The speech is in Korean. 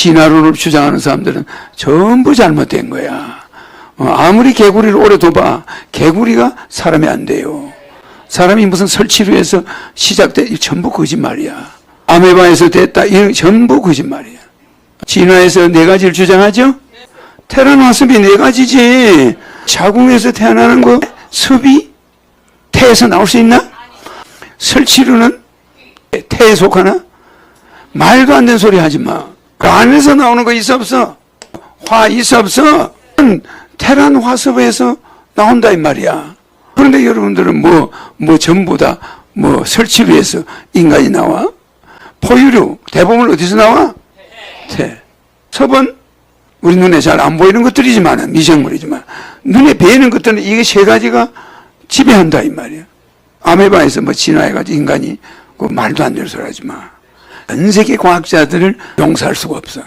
진화론을 주장하는 사람들은 전부 잘못된 거야. 어, 아무리 개구리를 오래 둬봐. 개구리가 사람이 안 돼요. 사람이 무슨 설치류에서 시작돼. 이 전부 거짓말이야. 아메바에서 됐다. 이 전부 거짓말이야. 진화에서 네 가지를 주장하죠? 테란 화습이 네 가지지. 자궁에서 태어나는 거 습이 태에서 나올 수 있나? 설치류는 태에 속하나? 말도 안 되는 소리 하지 마. 그 안에서 나오는 거 있어 없어? 화 있어 없어? 테란 화습에서 나온다 이 말이야. 그런데 여러분들은 뭐, 뭐 전부 다 뭐 설치류에서 인간이 나와? 포유류, 대부분 어디서 나와? 태. 섭은 우리 눈에 잘 안 보이는 것들이지만, 미생물이지만, 눈에 배이는 것들은 이게 세 가지가 지배한다, 이 말이야. 아메바에서 뭐 진화해가지고 인간이 그 말도 안 되는 소리 하지 마. 전 세계 과학자들을 용서할 수가 없어.